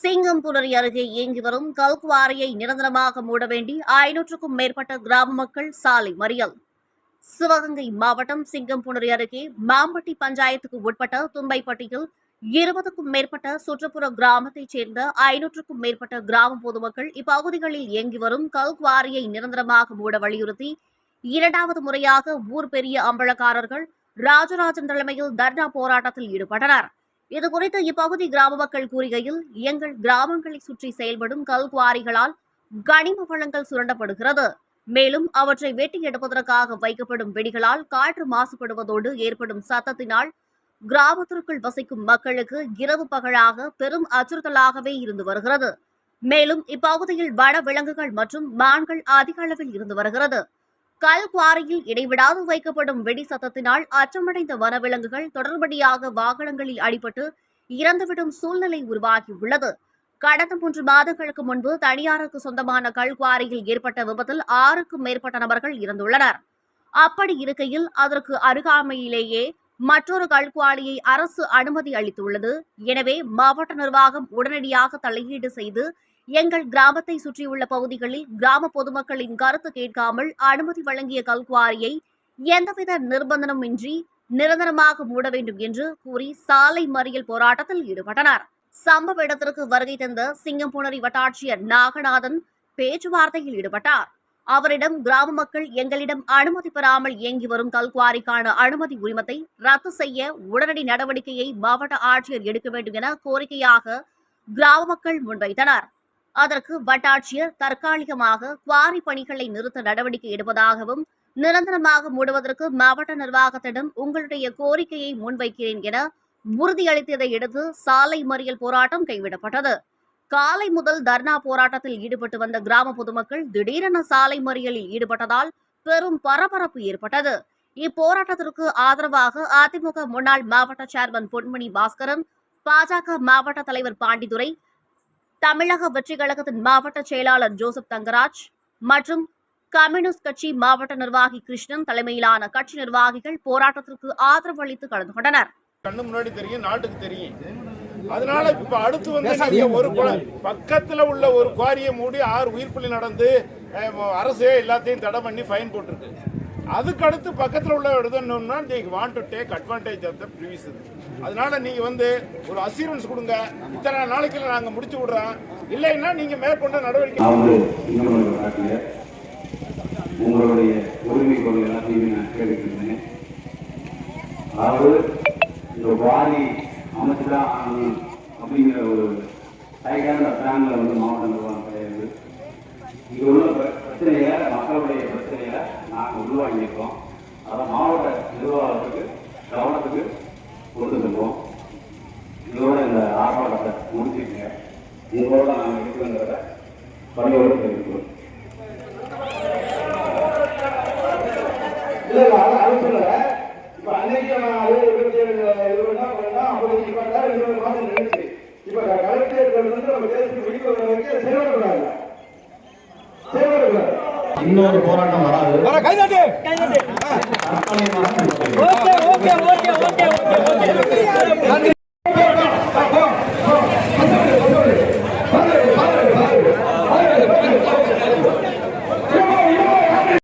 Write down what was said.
சிங்கம்புணரி அருகே இயங்கி வரும் கல்குவாரியை நிரந்தரமாக மூட வேண்டி ஐநூற்றுக்கும் மேற்பட்ட கிராம மக்கள் சாலை மறியல். சிவகங்கை மாவட்டம் சிங்கம்புணரி அருகே மாம்பட்டி பஞ்சாயத்துக்கு உட்பட்ட தும்பைப்பட்டியில் இருபதுக்கும் மேற்பட்ட சுற்றுப்புற கிராமத்தைச் சேர்ந்த ஐநூற்றுக்கும் மேற்பட்ட கிராம பொதுமக்கள் இப்பகுதிகளில் இயங்கி வரும் கல்குவாரியை நிரந்தரமாக மூட வலியுறுத்தி இரண்டாவது முறையாக ஊர் பெரிய அம்பலக்காரர்கள் ராஜராஜன் தலைமையில் தர்ணா போராட்டத்தில் ஈடுபட்டனர். இதுகுறித்து இப்பகுதி கிராம மக்கள் கூறுகையில் எங்கள் கிராமங்களை சுற்றி செயல்படும் கல்குவாரிகளால் கனிம வளங்கள் சுரண்டப்படுகிறது. மேலும் அவற்றை வெட்டி எடுப்பதற்காக வைக்கப்படும் வெடிகளால் காற்று மாசுபடுவதோடு ஏற்படும் சத்தத்தினால் கிராமத்திற்குள் வசிக்கும் மக்களுக்கு இரவு பகலாக பெரும் அச்சுறுத்தலாகவே இருந்து வருகிறது. மேலும் இப்பகுதியில் வன விலங்குகள் மற்றும் மான்கள் அதிக அளவில் இருந்து வருகிறது. கல் குவாரியில் இடைவிடாது வைக்கப்படும் வெடி சத்தத்தினால் அச்சமடைந்த வனவிலங்குகள் தொடர்படியாக வாகனங்களில் அடிபட்டு இறந்துவிடும் சூழ்நிலை உருவாகியுள்ளது. கடந்த மூன்று மாதங்களுக்கு முன்பு தனியாருக்கு சொந்தமான கல்குவாரியில் ஏற்பட்ட விபத்தில் ஆறுக்கும் மேற்பட்ட நபர்கள் இறந்துள்ளனர். அப்படி இருக்கையில் அதற்கு அருகாமையிலேயே மற்றொரு கல்குவாரியை அரசு அனுமதி அளித்துள்ளது. எனவே மாவட்ட நிர்வாகம் உடனடியாக தலையீடு செய்து எங்கள் கிராமத்தை சுற்றியுள்ள பகுதிகளில் கிராம பொதுமக்களின் கருத்து கேட்காமல் அனுமதி வழங்கிய கல்குவாரியை எந்தவித நிர்பந்தனமின்றி நிரந்தரமாக மூட வேண்டும் என்று கூறி சாலை மறியல் போராட்டத்தில் ஈடுபட்டனர். சம்பவ இடத்திற்கு வருகை தந்த சிங்கம்புணரி வட்டாட்சியர் நாகநாதன் பேச்சுவார்த்தையில் ஈடுபட்டார். அவரிடம் கிராம மக்கள் எங்களிடம் அனுமதி பெறாமல் இயங்கி வரும் கல்குவாரிக்கான அனுமதி உரிமத்தை ரத்து செய்ய உடனடி நடவடிக்கையை மாவட்ட ஆட்சியர் எடுக்க வேண்டும் என கோரிக்கையாக கிராம மக்கள் முன்வைத்தனர். அதற்கு வட்டாட்சியர் தற்காலிகமாக குவாரி பணிகளை நிறுத்த நடவடிக்கை எடுப்பதாகவும் நிரந்தரமாக மூடுவதற்கு மாவட்ட நிர்வாகத்திடம் உங்களுடைய கோரிக்கையை முன்வைக்கிறேன் என உறுதியளித்ததை அடுத்து சாலை மறியல் போராட்டம் கைவிடப்பட்டது. காலை முதல் தர்ணா போராட்டத்தில் ஈடுபட்டு வந்த கிராம பொதுமக்கள் திடீரென சாலை மறியலில் ஈடுபட்டதால் பெரும் பரபரப்பு ஏற்பட்டது. இப்போராட்டத்திற்கு ஆதரவாக அதிமுக முன்னாள் மாவட்ட சேர்மன் பொன்மணி பாஸ்கரன் பாஜக மாவட்ட தலைவர் பாண்டிதுரை தமிழக வெற்றிக் கழகத்தின் மாவட்ட செயலாளர் ஜோசப் தங்கராஜ் மற்றும் கம்யூனிஸ்ட் கட்சி மாவட்ட நிர்வாகி கிருஷ்ணன் தலைமையிலான கட்சி நிர்வாகிகள் போராட்டத்திற்கு ஆதரவு அளித்து கலந்து கொண்டனர். கண்ணு முன்னாடி தெரியும் நாட்டுக்கு தெரியும். அதனால இப்ப அடுத்து வந்து ஒரு பக்கத்துல உள்ள ஒரு குவாரியை மூடி ஆறு உயிர் பலி நடந்து அரசே எல்லாத்தையும் தடை பண்ணி ஃபைன் போட்டிருக்கு. அதுக்கு அடுத்து உள்ள எழுதணும்னா நீங்கள் want to take advantage of the previous அதனால நீங்கள் வந்து ஒரு அசூரன்ஸ் கொடுங்க. இத்தனை நாளைக்குள்ள நாங்கள் முடிச்சு விடுறோம். இல்லைன்னா நீங்கள் மேற்கொண்ட நடவடிக்கை வந்து உங்களுடைய உரிமை கொள்கை எல்லாத்தையும் நான் கேட்டுக்கிட்டேன் அதாவது இந்த வாரி அமைச்சுதான் ஆகணும் அப்படிங்கிற ஒரு டைட்டான பிளான்ல வந்து மாவட்ட நிர்வாகம் கிடையாது. இங்க உள்ள பிரச்சனைகளை மக்களுடைய பிரச்சனைகளை நாங்கள் உருவாக்கியிருக்கோம் அதை மாவட்ட நிர்வாகத்துக்கு கவனத்துக்கு கொண்டு செல்வோம். இதோட இந்த ஆர்ப்பாட்டத்தை முடிச்சுக்கங்க இதோட நாங்கள் இருக்கிறோங்கிறத பணியோடு தெரிவிக்கிறோம். இல்ல அது அது இப்ப அன்னைக்கு நான் இருபத்தி ஏழு இருபதுனா பண்ணா ஐம்பது இருபது மாதம் நினைச்சு இப்போ கலெக்டர் வந்து நம்ம தேசத்துக்கு விழிப்பு வரைக்கும் செயல்படக்கூடாது இன்னொரு போராட்டம் வராது. வர கை தட்டு கை தட்டு okay okay okay okay okay.